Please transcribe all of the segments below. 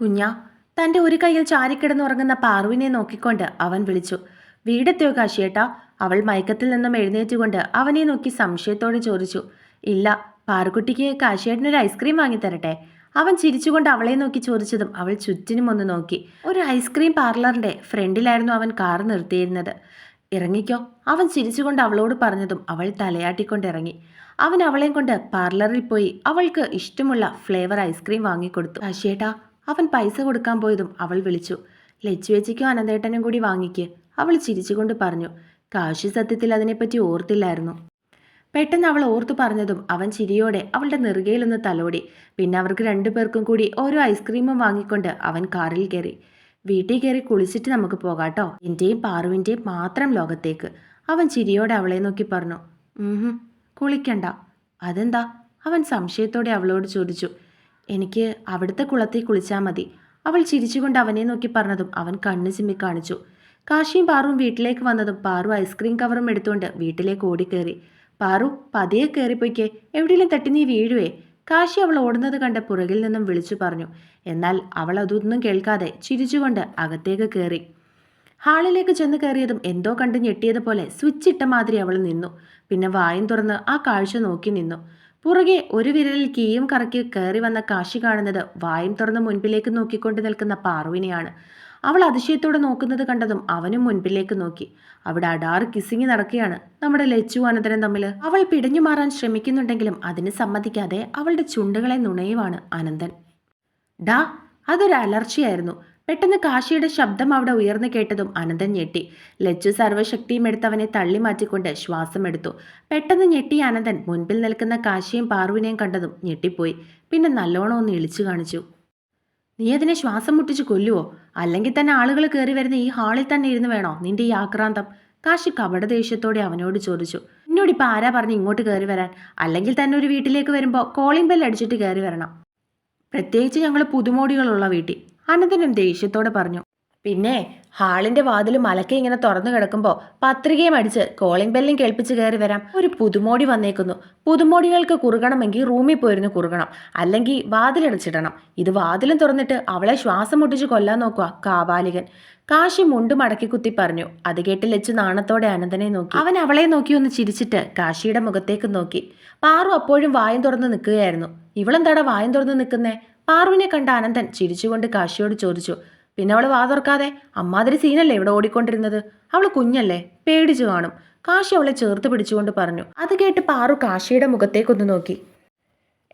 കുഞ്ഞാ തന്റെ ഒരു കൈയിൽ ചാരിക്കിടന്നുറങ്ങുന്ന പാറുവിനെ നോക്കിക്കൊണ്ട് അവൻ വിളിച്ചു. വീടെത്തിയോ കാശിയേട്ടാ? അവൾ മയക്കത്തിൽ നിന്നും എഴുന്നേറ്റുകൊണ്ട് അവനെ നോക്കി സംശയത്തോടെ ചോദിച്ചു. ഇല്ല പാറുക്കുട്ടിക്ക് കാശിയേട്ടനൊരു ഐസ്ക്രീം വാങ്ങിത്തരട്ടെ? അവൻ ചിരിച്ചുകൊണ്ട് അവളെ നോക്കി ചോദിച്ചതും അവൾ ചുറ്റിനും ഒന്ന് നോക്കി. ഒരു ഐസ്ക്രീം പാർലറിന്റെ ഫ്രണ്ടിലായിരുന്നു അവൻ കാർ നിർത്തിയിരുന്നത്. ഇറങ്ങിക്കോ അവൻ ചിരിച്ചുകൊണ്ട് അവളോട് പറഞ്ഞതും അവൾ തലയാട്ടിക്കൊണ്ട് ഇറങ്ങി. അവൻ അവളെയും കൊണ്ട് പാർലറിൽ പോയി അവൾക്ക് ഇഷ്ടമുള്ള ഫ്ലേവർ ഐസ്ക്രീം വാങ്ങിക്കൊടുത്തു. കാശിയേട്ടാ അവൻ പൈസ കൊടുക്കാൻ പോയതും അവൾ വിളിച്ചു. ലച്ചുവേച്ചിക്കും അനന്തേട്ടനും കൂടി വാങ്ങിക്ക്. അവൾ ചിരിച്ചുകൊണ്ട് പറഞ്ഞു. കാശി സത്യത്തിൽ അതിനെപ്പറ്റി ഓർത്തില്ലായിരുന്നു. പെട്ടെന്ന് അവൾ ഓർത്തു പറഞ്ഞതും അവൻ ചിരിയോടെ അവളുടെ നെറുകയിലൊന്ന് തലോടി. പിന്നെ അവർക്ക് രണ്ടുപേർക്കും കൂടി ഓരോ ഐസ്ക്രീമും വാങ്ങിക്കൊണ്ട് അവൻ കാറിൽ കയറി. വീട്ടിൽ കയറി കുളിച്ചിട്ട് നമുക്ക് പോകാട്ടോ. എന്റെയും പാറുവിന്റെയും മാത്രം ലോകത്തേക്ക്. അവൻ ചിരിയോടെ അവളെ നോക്കി പറഞ്ഞു. കുളിക്കണ്ട. അതെന്താ? അവൻ സംശയത്തോടെ അവളോട് ചോദിച്ചു. എനിക്ക് അവിടുത്തെ കുളത്തിൽ കുളിച്ചാൽ മതി. അവൾ ചിരിച്ചുകൊണ്ട് അവനെ നോക്കി പറഞ്ഞതും അവൻ കണ്ണു ചിമ്മി കാണിച്ചു. കാശിയും പാറുവും വീട്ടിലേക്ക് വന്നതും പാറു ഐസ്ക്രീം കവറും എടുത്തുകൊണ്ട് വീട്ടിലേക്ക് ഓടിക്കേറി. പാറു പതിയെ കയറിപ്പോയിക്കേ എവിടെയെങ്കിലും തട്ടി നീ വീഴുവേ? കാശി അവൾ ഓടുന്നത് കണ്ട് പുറകിൽ നിന്നും വിളിച്ചു പറഞ്ഞു. എന്നാൽ അവൾ അതൊന്നും കേൾക്കാതെ ചിരിച്ചുകൊണ്ട് അകത്തേക്ക് കയറി ഹാളിലേക്ക് ചെന്ന് കയറിയതും എന്തോ കണ്ട് ഞെട്ടിയതുപോലെ സ്വിച്ച് ഇട്ട മാതിരി അവൾ നിന്നു. പിന്നെ വായും തുറന്ന് ആ കാഴ്ച നോക്കി നിന്നു. പുറകെ ഒരു വിരലിൽ കീയും കറക്കി കയറി വന്ന കാശി കാണുന്നത് വായും തുറന്ന് മുൻപിലേക്ക് നോക്കിക്കൊണ്ട് നിൽക്കുന്ന പാർവിനെയാണ് അവൾ അതിശയത്തോടെ നോക്കുന്നത് കണ്ടതും അവനും മുൻപിലേക്ക് നോക്കി. അവിടെ അടാറ് കിസിങ്ങി നടക്കുകയാണ് നമ്മുടെ ലച്ചു അനന്തരം തമ്മിൽ. അവൾ പിടഞ്ഞു മാറാൻ ശ്രമിക്കുന്നുണ്ടെങ്കിലും അതിന് സമ്മതിക്കാതെ അവളുടെ ചുണ്ടുകളെ നുണയുവാണ് അനന്തൻ. ഡാ അതൊരു അലർച്ചയായിരുന്നു. പെട്ടെന്ന് കാശിയുടെ ശബ്ദം അവിടെ ഉയർന്നു കേട്ടതും അനന്തൻ ഞെട്ടി. ലച്ചു സർവശക്തിയും എടുത്തവനെ തള്ളി മാറ്റിക്കൊണ്ട് ശ്വാസമെടുത്തു പെട്ടെന്ന് ഞെട്ടി അനന്തൻ മുൻപിൽ നിൽക്കുന്ന കാശിയും പാർവിനെയും കണ്ടതും ഞെട്ടിപ്പോയി. പിന്നെ നല്ലോണം ഒന്ന് ഇളിച്ചു കാണിച്ചു. നീ അതിനെ ശ്വാസം മുട്ടിച്ച് കൊല്ലുവോ? അല്ലെങ്കിൽ തന്നെ ആളുകൾ കയറി വരുന്ന ഈ ഹാളിൽ തന്നെ ഇരുന്ന് വേണോ? നിന്റെ ഈ ആക്രാന്തം. കാശി കപട ദേഷ്യത്തോടെ അവനോട് ചോദിച്ചു. എന്നോട് ഇപ്പൊ ആരാ പറഞ്ഞ് ഇങ്ങോട്ട് കയറി വരാൻ? അല്ലെങ്കിൽ തന്നെ ഒരു വീട്ടിലേക്ക് വരുമ്പോൾ കോളിംഗ് ബെൽ അടിച്ചിട്ട് കയറി വരണം. പ്രത്യേകിച്ച് ഞങ്ങൾ പുതുമോടികളുള്ള വീട്ടിൽ. അനന്തനും ദേഷ്യത്തോടെ പറഞ്ഞു പിന്നെ ഹാളിന്റെ വാതിൽ മലക്കെ ഇങ്ങനെ തുറന്നു കിടക്കുമ്പോൾ പത്രികയും അടിച്ച് കോളിംഗ് ബെല്ലും കേൾപ്പിച്ച് കയറി വരാം. ഒരു പുതുമോടി വന്നേക്കുന്നു. പുതുമോടികൾക്ക് കുറുകണമെങ്കിൽ റൂമിൽ പോയിരുന്നു കുറുകണം. അല്ലെങ്കിൽ വാതിലടച്ചിടണം ഇത് വാതിലും തുറന്നിട്ട് അവളെ ശ്വാസം മുട്ടിച്ച് കൊല്ലാൻ നോക്കുക കാവാലികൻ. കാശി മുണ്ട് മടക്കി കുത്തി പറഞ്ഞു അത് കേട്ട് ലച്ചു നാണത്തോടെ അനന്തനെ നോക്കി. അവൻ അവളെ നോക്കി ഒന്ന് ചിരിച്ചിട്ട് കാശിയുടെ മുഖത്തേക്ക് നോക്കി. പാറു അപ്പോഴും വായം തുറന്ന് നിൽക്കുകയായിരുന്നു. ഇവളെന്താടാ വായം തുറന്ന് നിൽക്കുന്നേ? പാറുവിനെ കണ്ട അനന്തൻ ചിരിച്ചുകൊണ്ട് കാശിയോട് ചോദിച്ചു പിന്നെ അവൾ വാതോർക്കാതെ അമ്മാതിരി സീനല്ലേ ഇവിടെ ഓടിക്കൊണ്ടിരുന്നത്? അവൾ കുഞ്ഞല്ലേ? പേടിച്ചു കാണും. കാശി അവളെ ചേർത്ത് പിടിച്ചുകൊണ്ട് പറഞ്ഞു. അത് കേട്ട് പാറു കാശിയുടെ മുഖത്തേക്കൊന്ന് നോക്കി.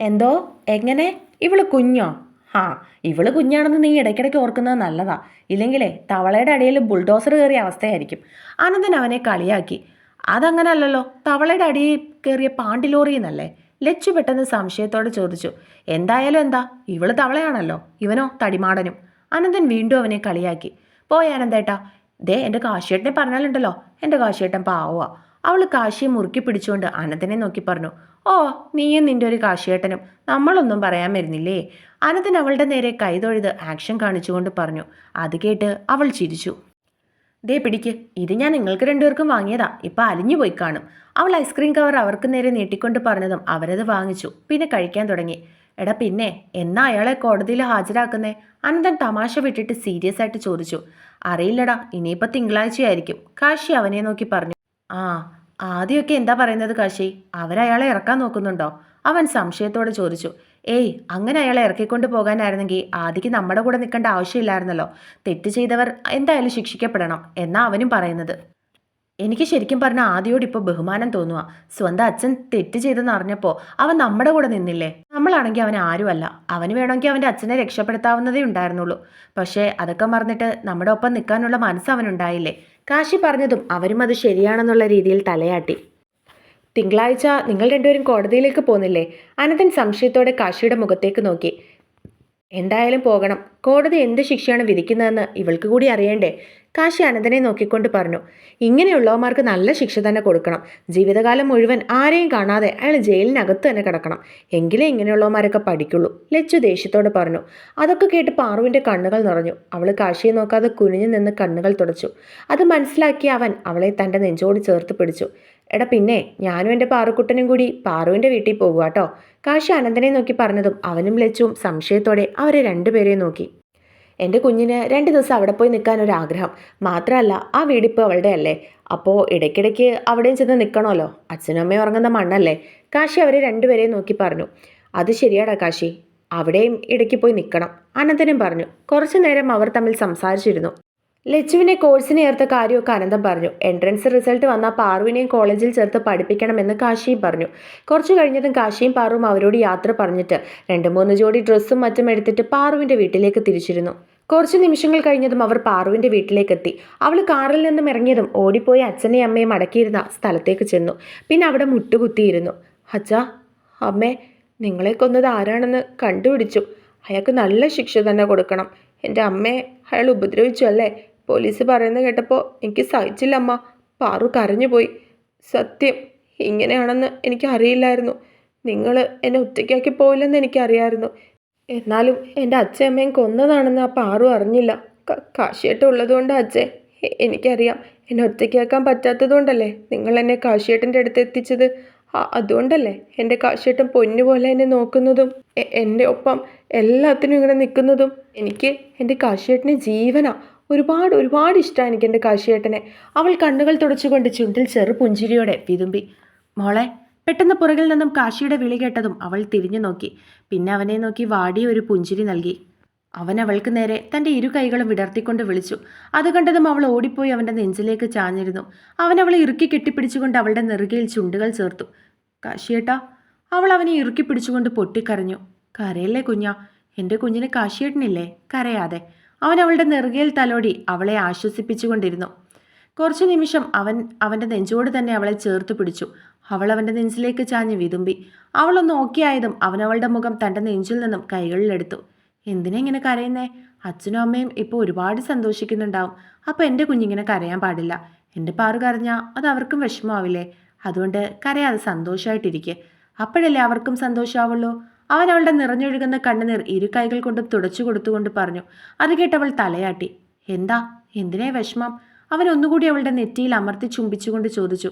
എന്തോ? എങ്ങനെ? ഇവൾ കുഞ്ഞോ? ആ ഇവൾ കുഞ്ഞാണെന്ന് നീ ഇടയ്ക്കിടയ്ക്ക് ഓർക്കുന്നത് നല്ലതാ. ഇല്ലെങ്കിലേ തവളയുടെ അടിയിൽ ബുൾഡോസർ കയറിയ അവസ്ഥയായിരിക്കും. അനന്തൻ അവനെ കളിയാക്കി. അതങ്ങനല്ലല്ലോ. തവളയുടെ അടിയിൽ കയറിയ പാണ്ടിലോറി എന്നല്ലേ? ലച്ചു പെട്ടെന്ന് സംശയത്തോടെ ചോദിച്ചു എന്തായാലും എന്താ? ഇവൾ തവളയാണല്ലോ ഇവനോ തടിമാടനും. അനന്തൻ വീണ്ടും അവനെ കളിയാക്കി പോയ അനന്തേട്ടാ ദേ എന്റെ കാശിയേട്ടനെ പറഞ്ഞാലുണ്ടല്ലോ എന്റെ കാശിയേട്ടൻ പാവുക അവൾ കാശിയെ മുറുക്കി പിടിച്ചുകൊണ്ട് അനന്തനെ നോക്കി പറഞ്ഞു ഓ നീയും നിന്റെ ഒരു കാശിയേട്ടനും നമ്മളൊന്നും പറയാൻ വരുന്നില്ലേ? അനന്തൻ അവളുടെ നേരെ കൈതൊഴുത് ആക്ഷൻ കാണിച്ചുകൊണ്ട് പറഞ്ഞു അത് കേട്ട് അവൾ ചിരിച്ചു. ദേ പിടിക്ക് ഇത് ഞാൻ നിങ്ങൾക്ക് രണ്ടുപേർക്കും വാങ്ങിയതാ ഇപ്പൊ അലിഞ്ഞു പോയി കാണും. അവൾ ഐസ്ക്രീം കവർ അവർക്ക് നേരെ നീട്ടിക്കൊണ്ട് പറഞ്ഞതും അവരത് വാങ്ങിച്ചു പിന്നെ കഴിക്കാൻ തുടങ്ങി. എടാ പിന്നെ എന്നാ അയാളെ കോടതിയിൽ ഹാജരാക്കുന്നേ? അനന്തൻ തമാശ വിട്ടിട്ട് സീരിയസ് ആയിട്ട് ചോദിച്ചു. അറിയില്ലടാ ഇനിയിപ്പോൾ തിങ്കളാഴ്ചയായിരിക്കും. കാശി അവനെ നോക്കി പറഞ്ഞു. ആ ആദ്യമൊക്കെ എന്താ പറയുന്നത് കാശി? അവരയാളെ ഇറക്കാൻ നോക്കുന്നുണ്ടോ? അവൻ സംശയത്തോടെ ചോദിച്ചു. ഏയ് അങ്ങനെ അയാളെ ഇറക്കിക്കൊണ്ട് പോകാനായിരുന്നെങ്കിൽ ആദിക്ക് നമ്മുടെ കൂടെ നിൽക്കേണ്ട ആവശ്യമില്ലായിരുന്നല്ലോ. തെറ്റ് ചെയ്തവർ എന്തായാലും ശിക്ഷിക്കപ്പെടണം എന്നാ അവനും പറയുന്നത്. എനിക്ക് ശരിക്കും പറഞ്ഞ ആദ്യോട് ഇപ്പോൾ ബഹുമാനം തോന്നുക സ്വന്തം അച്ഛൻ തെറ്റ് ചെയ്തെന്ന് അറിഞ്ഞപ്പോൾ അവൻ നമ്മുടെ കൂടെ നിന്നില്ലേ? നമ്മളാണെങ്കിൽ അവൻ ആരുമല്ല അവന് വേണമെങ്കിൽ അവന്റെ അച്ഛനെ രക്ഷപ്പെടുത്താവുന്നതേ ഉണ്ടായിരുന്നുള്ളൂ. പക്ഷേ അതൊക്കെ മറന്നിട്ട് നമ്മുടെ ഒപ്പം നിൽക്കാനുള്ള മനസ്സ് അവനുണ്ടായില്ലേ? കാശി പറഞ്ഞതും അവരും അത് ശരിയാണെന്നുള്ള രീതിയിൽ തലയാട്ടി. തിങ്കളാഴ്ച നിങ്ങൾ രണ്ടുപേരും കോടതിയിലേക്ക് പോകുന്നില്ലേ? അനന്തൻ സംശയത്തോടെ കാശിയുടെ മുഖത്തേക്ക് നോക്കി. എന്തായാലും പോകണം. കോടതി എന്ത് ശിക്ഷയാണ് വിധിക്കുന്നതെന്ന് ഇവൾക്ക് കൂടി അറിയണ്ടേ? കാശി അനന്തനെ നോക്കിക്കൊണ്ട് പറഞ്ഞു. ഇങ്ങനെയുള്ളവന്മാർക്ക് നല്ല ശിക്ഷ തന്നെ കൊടുക്കണം. ജീവിതകാലം മുഴുവൻ ആരെയും കാണാതെ അയാൾ ജയിലിനകത്ത് തന്നെ കിടക്കണം. എങ്കിലേ ഇങ്ങനെയുള്ളവന്മാരൊക്കെ പഠിക്കുള്ളൂ. ലച്ചു ദേഷ്യത്തോടെ പറഞ്ഞു. അതൊക്കെ കേട്ട് പാറുവിന്റെ കണ്ണുകൾ നിറഞ്ഞു. അവൾ കാശിയെ നോക്കാതെ കുനിഞ്ഞു നിന്ന് കണ്ണുകൾ തുടച്ചു. അത് മനസ്സിലാക്കിയ അവൻ അവളെ തന്റെ നെഞ്ചോട് ചേർത്ത് പിടിച്ചു. എടാ പിന്നെ ഞാനും എന്റെ പാറുക്കുട്ടനും കൂടി പാറുവിന്റെ വീട്ടിൽ പോകുക കേട്ടോ കാശി അനന്തനെ നോക്കി പറഞ്ഞതും അവനും ലച്ചുവും സംശയത്തോടെ അവരെ രണ്ടുപേരെയും നോക്കി. എന്റെ കുഞ്ഞിന് രണ്ട് ദിവസം അവിടെ പോയി നിൽക്കാൻ ഒരു ആഗ്രഹം മാത്രമല്ല ആ വീടിപ്പോൾ അവളുടെ അല്ലേ? അപ്പോൾ ഇടയ്ക്കിടയ്ക്ക് അവിടെയും ചെന്ന് നിൽക്കണമല്ലോ. അച്ഛനും അമ്മയും ഉറങ്ങുന്ന മണ്ണല്ലേ? കാശി അവരെ രണ്ടുപേരെയും നോക്കി പറഞ്ഞു. അത് ശരിയാടാ കാശി. അവിടെയും ഇടയ്ക്ക് പോയി നിൽക്കണം. അനന്തനും പറഞ്ഞു. കുറച്ചു നേരം അവർ തമ്മിൽ സംസാരിച്ചിരുന്നു. ലച്ചുവിനെ കോഴ്സിന് ചേർത്ത കാര്യമൊക്കെ അനന്തം പറഞ്ഞു. എൻട്രൻസ് റിസൾട്ട് വന്നാൽ പാറുവിനെയും കോളേജിൽ ചേർത്ത് പഠിപ്പിക്കണമെന്ന് കാശിയും പറഞ്ഞു. കുറച്ചു കഴിഞ്ഞതും കാശിയും പാറുവും അവരോട് യാത്ര പറഞ്ഞിട്ട് രണ്ട് മൂന്ന് ജോഡി ഡ്രസ്സും മറ്റും എടുത്തിട്ട് പാറുവിന്റെ വീട്ടിലേക്ക് തിരിച്ചിരുന്നു. കുറച്ച് നിമിഷങ്ങൾ കഴിഞ്ഞതും അവർ പാറുവിന്റെ വീട്ടിലേക്ക് എത്തി അവൾ കാറിൽ നിന്നും ഇറങ്ങിയതും ഓടിപ്പോയി അച്ഛനെയും അമ്മയും അടക്കിയിരുന്ന സ്ഥലത്തേക്ക് ചെന്നു. പിന്നെ അവിടെ മുട്ടുകുത്തിയിരുന്നു. അച്ഛാ അമ്മേ നിങ്ങളെ കൊന്നത് ആരാണെന്ന് കണ്ടുപിടിച്ചു. അയാൾക്ക് നല്ല ശിക്ഷ തന്നെ കൊടുക്കണം. എന്റെ അമ്മയെ അയാൾ ഉപദ്രവിച്ചു അല്ലേ? പോലീസ് പറയുന്നത് കേട്ടപ്പോൾ എനിക്ക് സഹിച്ചില്ല അമ്മ പാറു കരഞ്ഞുപോയി സത്യം ഇങ്ങനെയാണെന്ന് എനിക്ക് അറിയില്ലായിരുന്നു. നിങ്ങൾ എന്നെ ഒറ്റയ്ക്കാക്കി പോയില്ലെന്ന് എനിക്കറിയായിരുന്നു. എന്നാലും എന്റെ അച്ഛയമ്മയും കൊന്നതാണെന്ന് ആ പാറു അറിഞ്ഞില്ല. കാശിയേട്ട് ഉള്ളതുകൊണ്ട് അച്ഛേ എനിക്കറിയാം. എന്നെ ഒറ്റയ്ക്കാക്കാൻ പറ്റാത്തതുകൊണ്ടല്ലേ നിങ്ങൾ എന്നെ കാശിയേട്ടന്റെ അടുത്ത് എത്തിച്ചത്. അതുകൊണ്ടല്ലേ എന്റെ കാശിയേട്ടൻ പൊന്നുപോലെ എന്നെ നോക്കുന്നതും. എന്റെ ഒപ്പം എല്ലാത്തിനും ഇങ്ങനെ നിൽക്കുന്നതും എനിക്ക് എന്റെ കാശിയേട്ടനെ ജീവനാ. ഒരുപാട് ഒരുപാട് ഇഷ്ടമാണ് എനിക്ക് എന്റെ കാശിയേട്ടനെ. അവൾ കണ്ണുകൾ തുടച്ചുകൊണ്ട് ചുണ്ടിൽ ചെറു പുഞ്ചിരിയോടെ വിതുമ്പി. മോളെ പെട്ടെന്ന് പുറകിൽ നിന്നും കാശിയുടെ വിളി കേട്ടതും അവൾ തിരിഞ്ഞു നോക്കി. പിന്നെ അവനെ നോക്കി വാടിയ ഒരു പുഞ്ചിരി നൽകി. അവൻ അവൾക്ക് നേരെ തന്റെ ഇരു കൈകളും വിടർത്തിക്കൊണ്ട് വിളിച്ചു. അത് കണ്ടതും അവൾ ഓടിപ്പോയി അവന്റെ നെഞ്ചിലേക്ക് ചാഞ്ഞിരുന്നു. അവൻ അവളെ ഇറുക്കി കെട്ടിപ്പിടിച്ചുകൊണ്ട് അവളുടെ നെറുകയിൽ ചുണ്ടുകൾ ചേർത്തു. കാശിയേട്ടാ അവൾ അവനെ ഇറുക്കി പിടിച്ചുകൊണ്ട് പൊട്ടിക്കരഞ്ഞു. കരയല്ലേ കുഞ്ഞാ? എന്റെ കുഞ്ഞിന് കാശിയേട്ടനില്ലേ? കരയാതെ. അവൻ അവളുടെ നെറുകയിൽ തലോടി അവളെ ആശ്വസിപ്പിച്ചുകൊണ്ടിരുന്നു. കുറച്ചു നിമിഷം അവൻ അവന്റെ നെഞ്ചോട് തന്നെ അവളെ ചേർത്ത് പിടിച്ചു. അവൾ അവന്റെ നെഞ്ചിലേക്ക് ചാഞ്ഞ് വിതുമ്പി. അവളൊന്ന് ഓക്കെയായതും അവൻ അവളുടെ മുഖം തന്റെ നെഞ്ചിൽ നിന്നും കൈകളിലെടുത്തു എന്തിനാ ഇങ്ങനെ കരയുന്നേ? അച്ഛനും അമ്മയും ഇപ്പോൾ ഒരുപാട് സന്തോഷിക്കുന്നുണ്ടാവും. അപ്പോൾ എന്റെ കുഞ്ഞിങ്ങനെ കരയാൻ പാടില്ല. എന്റെ പാറു കരഞ്ഞാൽ അത് അവർക്കും വിഷമമാവില്ലേ? അതുകൊണ്ട് കരയാതെ സന്തോഷമായിട്ടിരിക്കുക അപ്പോഴല്ലേ അവർക്കും സന്തോഷമാവുള്ളൂ അവൻ അവളുടെ നിറഞ്ഞൊഴുകുന്ന കണ്ണുനീർ ഇരു കൈകൾ കൊണ്ടും തുടച്ചു കൊടുത്തുകൊണ്ട് പറഞ്ഞു അത് കേട്ടവൾ തലയാട്ടി. എന്താ? എന്തിനേ വിഷമം? അവൻ ഒന്നുകൂടി അവളുടെ നെറ്റിയിൽ അമർത്തി ചുംബിച്ചുകൊണ്ട് ചോദിച്ചു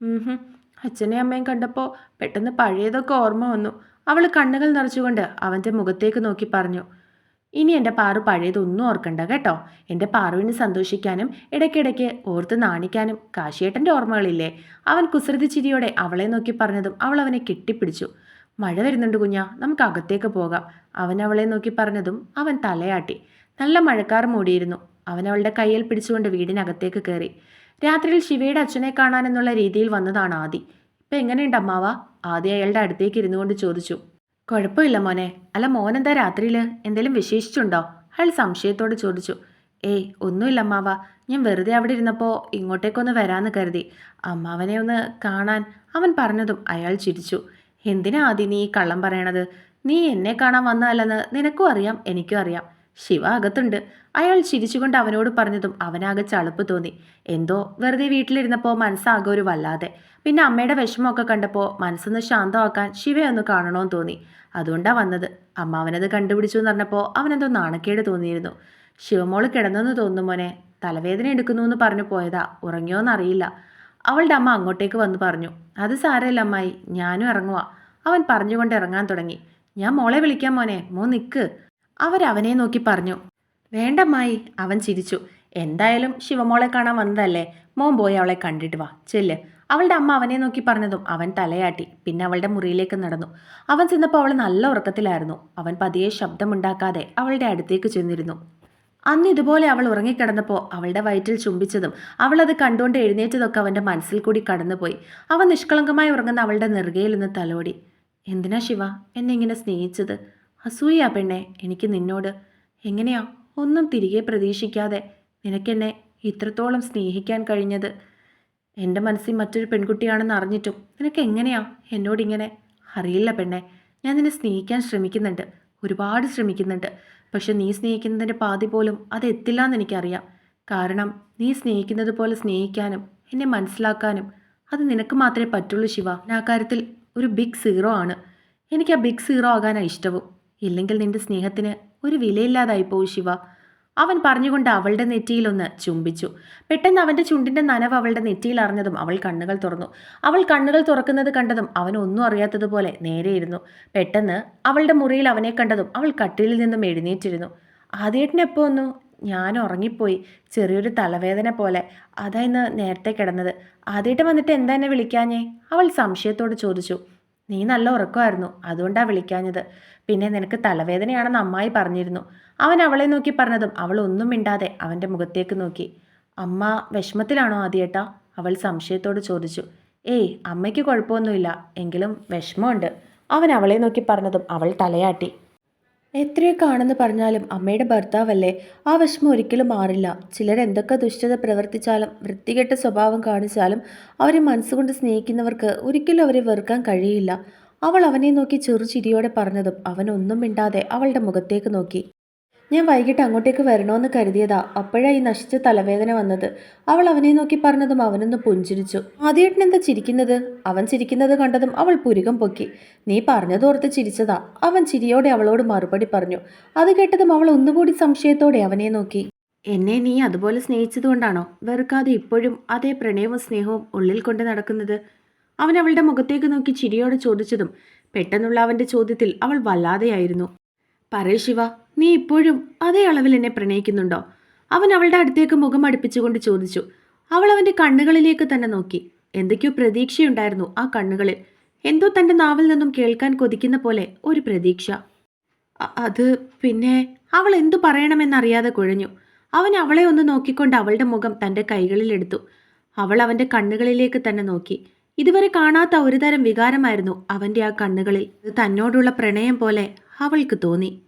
"ഉംഹും. അച്ഛനെയും അമ്മയും കണ്ടപ്പോൾ പെട്ടെന്ന് പഴയതൊക്കെ ഓർമ്മ വന്നു. അവൾ കണ്ണുകൾ നിറച്ചുകൊണ്ട് അവന്റെ മുഖത്തേക്ക് നോക്കി പറഞ്ഞു ഇനി എന്റെ പാറു പഴയതൊന്നും ഓർക്കണ്ട കേട്ടോ. എന്റെ പാറുവിന് സന്തോഷിക്കാനും ഇടയ്ക്കിടയ്ക്ക് ഓർത്ത് നാണിക്കാനും കാശിയേട്ടന്റെ ഓർമ്മകളില്ലേ? അവൻ കുസൃതി ചിരിയോടെ അവളെ നോക്കി പറഞ്ഞതും അവൾ അവനെ കെട്ടിപ്പിടിച്ചു. മഴ വരുന്നുണ്ട് കുഞ്ഞാ നമുക്ക് അകത്തേക്ക് പോകാം. അവൻ അവളെ നോക്കി പറഞ്ഞതും അവൻ തലയാട്ടി. നല്ല മഴക്കാർ മൂടിയിരുന്നു. അവൻ അവളുടെ കയ്യിൽ പിടിച്ചുകൊണ്ട് വീടിനകത്തേക്ക് കയറി. രാത്രിയിൽ ശിവയുടെ അച്ഛനെ കാണാനെന്നുള്ള രീതിയിൽ വന്നതാണ് ആദി. ഇപ്പം എങ്ങനെയുണ്ട് അമ്മാവ? ആദി അയാളുടെ അടുത്തേക്ക് ഇരുന്നു കൊണ്ട് ചോദിച്ചു. കുഴപ്പമില്ല മോനെ. അല്ല മോനെന്താ രാത്രിയിൽ എന്തെങ്കിലും വിശേഷിച്ചുണ്ടോ? അയാൾ സംശയത്തോട് ചോദിച്ചു. ഏയ് ഒന്നുമില്ല അമ്മാവ. ഞാൻ വെറുതെ അവിടെ ഇരുന്നപ്പോൾ ഇങ്ങോട്ടേക്കൊന്ന് വരാന്ന് കരുതി. അമ്മാവനെ ഒന്ന് കാണാൻ അവൻ പറഞ്ഞതും അയാൾ ചിരിച്ചു. എന്തിനാ ആദ്യം നീ കള്ളം പറയണത്? നീ എന്നെ കാണാൻ വന്നതല്ലെന്ന് നിനക്കും അറിയാം എനിക്കും അറിയാം. ശിവ അകത്തുണ്ട്. അയാൾ ചിരിച്ചുകൊണ്ട് അവനോട് പറഞ്ഞതും അവനാകെ ചളുപ്പ് തോന്നി. എന്തോ വെറുതെ വീട്ടിലിരുന്നപ്പോൾ മനസ്സാകെ ഒരു വല്ലാതെ. പിന്നെ അമ്മയുടെ വിഷമമൊക്കെ കണ്ടപ്പോൾ മനസ്സൊന്ന് ശാന്തമാക്കാൻ ശിവയൊന്ന് കാണണമെന്ന് തോന്നി. അതുകൊണ്ടാണ് വന്നത്. അമ്മ അവനത് കണ്ടുപിടിച്ചു എന്ന് പറഞ്ഞപ്പോൾ അവനെന്തോ നാണക്കേട് തോന്നിയിരുന്നു. ശിവമോൾ കിടന്നെന്ന് തോന്നുന്നു മോനെ. തലവേദന എടുക്കുന്നു എന്ന് പറഞ്ഞു പോയതാ. ഉറങ്ങിയോന്നറിയില്ല. അവളുടെ അമ്മ അങ്ങോട്ടേക്ക് വന്ന് പറഞ്ഞു അത് സാരമില്ല അമ്മായി ഞാനും ഇറങ്ങുക അവൻ പറഞ്ഞുകൊണ്ട് ഇറങ്ങാൻ തുടങ്ങി. ഞാൻ മോളെ വിളിക്കാൻ മോനെ മോ നിക്ക്. അവരവനെ നോക്കി പറഞ്ഞു. വേണ്ടമ്മായി അവൻ ചിരിച്ചു. എന്തായാലും ശിവമോളെ കാണാൻ വന്നതല്ലേ? മോൻ പോയി അവളെ കണ്ടിട്ട് വാ ചെല്ല്. അവളുടെ അമ്മ അവനെ നോക്കി പറഞ്ഞതും അവൻ തലയാട്ടി പിന്നെ അവളുടെ മുറിയിലേക്ക് നടന്നു. അവൻ ചെന്നപ്പോൾ അവൾ നല്ല ഉറക്കത്തിലായിരുന്നു. അവൻ പതിയെ ശബ്ദമുണ്ടാക്കാതെ അവളുടെ അടുത്തേക്ക് ചെന്നിരുന്നു. അന്ന് ഇതുപോലെ അവൾ ഉറങ്ങിക്കിടന്നപ്പോൾ അവളുടെ വയറ്റിൽ ചുംബിച്ചതും അവളത് കണ്ടുകൊണ്ട് എഴുന്നേറ്റതൊക്കെ അവന്റെ മനസ്സിൽ കൂടി കടന്നുപോയി. അവൻ നിഷ്കളങ്കമായി ഉറങ്ങുന്ന അവളുടെ നെറുകയിൽ നിന്ന് തലോടി. എന്തിനാ ശിവ എന്നെ ഇങ്ങനെ സ്നേഹിച്ചത്? അസൂയ പെണ്ണെ എനിക്ക് നിന്നോട്. എങ്ങനെയാ? ഒന്നും തിരികെ പ്രതീക്ഷിക്കാതെ നിനക്കെന്നെ ഇത്രത്തോളം സ്നേഹിക്കാൻ കഴിഞ്ഞത്? എന്റെ മനസ്സിൽ മറ്റൊരു പെൺകുട്ടിയാണെന്ന് അറിഞ്ഞിട്ടും നിനക്ക് എങ്ങനെയാ എന്നോടിങ്ങനെ അറിയില്ല പെണ്ണെ ഞാൻ നിന്നെ സ്നേഹിക്കാൻ ശ്രമിക്കുന്നുണ്ട്. ഒരുപാട് ശ്രമിക്കുന്നുണ്ട്. പക്ഷെ നീ സ്നേഹിക്കുന്നതിന്റെ പാതി പോലും അത് എത്തില്ല എന്ന് എനിക്കറിയാം. കാരണം നീ സ്നേഹിക്കുന്നത് പോലെ സ്നേഹിക്കാനും എന്നെ മനസ്സിലാക്കാനും അത് നിനക്ക് മാത്രമേ പറ്റുള്ളൂ ശിവ. ആ കാര്യത്തിൽ ഒരു ബിഗ് സീറോ ആണ്. എനിക്ക് ആ ബിഗ് സീറോ ആകാനാണ് ഇഷ്ടവും. ഇല്ലെങ്കിൽ നിന്റെ സ്നേഹത്തിന് ഒരു വിലയില്ലാതായി പോവും ശിവ. അവൻ പറഞ്ഞുകൊണ്ട് അവളുടെ നെറ്റിയിലൊന്ന് ചുംബിച്ചു. പെട്ടെന്ന് അവന്റെ ചുണ്ടിന്റെ നനവ് അവളുടെ നെറ്റിയിൽ അറിഞ്ഞതും അവൾ കണ്ണുകൾ തുറന്നു. അവൾ കണ്ണുകൾ തുറക്കുന്നത് കണ്ടതും അവൻ ഒന്നും അറിയാത്തതുപോലെ നേരെയിരുന്നു പെട്ടെന്ന് അവളുടെ മുറിയിൽ അവനെ കണ്ടതും അവൾ കട്ടിലിൽ നിന്നും എഴുന്നേറ്റിരുന്നു. ആദ്യേട്ടനെപ്പോ ഒന്നു ഞാൻ ഉറങ്ങിപ്പോയി. ചെറിയൊരു തലവേദന പോലെ. അതാ ഇന്ന് നേരത്തെ കിടന്നത്. ആദ്യേട്ടൻ വന്നിട്ട് എന്താ എന്നെ വിളിക്കാഞ്ഞേ? അവൾ സംശയത്തോട് ചോദിച്ചു. നീ നല്ല ഉറക്കമായിരുന്നു. അതുകൊണ്ടാണ് വിളിക്കാഞ്ഞത്. പിന്നെ നിനക്ക് തലവേദനയാണെന്ന് അമ്മായി പറഞ്ഞിരുന്നു. അവൻ അവളെ നോക്കി പറഞ്ഞതും അവൾ ഒന്നും മിണ്ടാതെ അവന്റെ മുഖത്തേക്ക് നോക്കി. അമ്മ വിഷമത്തിലാണോ ആദ്യേട്ടാ? അവൾ സംശയത്തോട് ചോദിച്ചു. ഏയ് അമ്മയ്ക്ക് കുഴപ്പമൊന്നുമില്ല. എങ്കിലും വിഷമമുണ്ട്. അവൻ അവളെ നോക്കി പറഞ്ഞതും അവൾ തലയാട്ടി. എത്രയൊക്കെ ആണെന്ന് പറഞ്ഞാലും അമ്മയുടെ ഭർത്താവല്ലേ? ആ വിഷമം ഒരിക്കലും മാറില്ല. ചിലരെന്തൊക്കെ ദുഷ്ടത പ്രവർത്തിച്ചാലും വൃത്തികെട്ട സ്വഭാവം കാണിച്ചാലും അവരെ മനസ്സുകൊണ്ട് സ്നേഹിക്കുന്നവർക്ക് ഒരിക്കലും അവരെ വെറുക്കാൻ കഴിയില്ല. അവൾ അവനെ നോക്കി ചെറുചിരിയോടെ പറഞ്ഞതും അവൻ ഒന്നും മിണ്ടാതെ അവളുടെ മുഖത്തേക്ക് നോക്കി. ഞാൻ വൈകിട്ട് അങ്ങോട്ടേക്ക് വരണമെന്ന് കരുതിയതാ. അപ്പോഴാ ഈ നശിച്ച തലവേദന വന്നത്. അവൾ അവനെ നോക്കി പറഞ്ഞതും അവനൊന്ന് പുഞ്ചിരിച്ചു. ആദ്യേട്ടൻ എന്താ ചിരിക്കുന്നത്? അവൻ ചിരിക്കുന്നത് കണ്ടതും അവൾ പുരുകം പൊക്കി. നീ പറഞ്ഞതോർത്ത് ചിരിച്ചതാ. അവൻ ചിരിയോടെ അവളോട് മറുപടി പറഞ്ഞു. അത് കേട്ടതും അവൾ ഒന്നുകൂടി സംശയത്തോടെ അവനെ നോക്കി. എന്നെ നീ അതുപോലെ സ്നേഹിച്ചതുകൊണ്ടാണോ വെറുക്കാതെ ഇപ്പോഴും അതേ പ്രണയവും സ്നേഹവും ഉള്ളിൽ കൊണ്ട് നടക്കുന്നത്? അവൻ അവളുടെ മുഖത്തേക്ക് നോക്കി ചിരിയോടെ ചോദിച്ചതും പെട്ടെന്നുള്ള അവന്റെ ചോദ്യത്തിൽ അവൾ വല്ലാതെയായിരുന്നു. പറയ് ശിവ നീ ഇപ്പോഴും അതേ അളവിൽ എന്നെ പ്രണയിക്കുന്നുണ്ടോ? അവൻ അവളുടെ അടുത്തേക്ക് മുഖം അടുപ്പിച്ചുകൊണ്ട് ചോദിച്ചു. അവൾ അവന്റെ കണ്ണുകളിലേക്ക് തന്നെ നോക്കി. എന്തൊക്കെയോ പ്രതീക്ഷയുണ്ടായിരുന്നു ആ കണ്ണുകളിൽ. എന്തോ തന്റെ നാവിൽ നിന്നും കേൾക്കാൻ കൊതിക്കുന്ന പോലെ ഒരു പ്രതീക്ഷ. അത് പിന്നെ അവൾ എന്തു പറയണമെന്നറിയാതെ കുഴഞ്ഞു. അവൻ അവളെ ഒന്ന് നോക്കിക്കൊണ്ട് അവളുടെ മുഖം തന്റെ കൈകളിലെടുത്തു അവൾ അവന്റെ കണ്ണുകളിലേക്ക് തന്നെ നോക്കി. ഇതുവരെ കാണാത്ത ഒരുതരം വികാരമായിരുന്നു അവന്റെ ആ കണ്ണുകളിൽ. തന്നോടുള്ള പ്രണയം പോലെ അവൾക്ക് തോന്നി.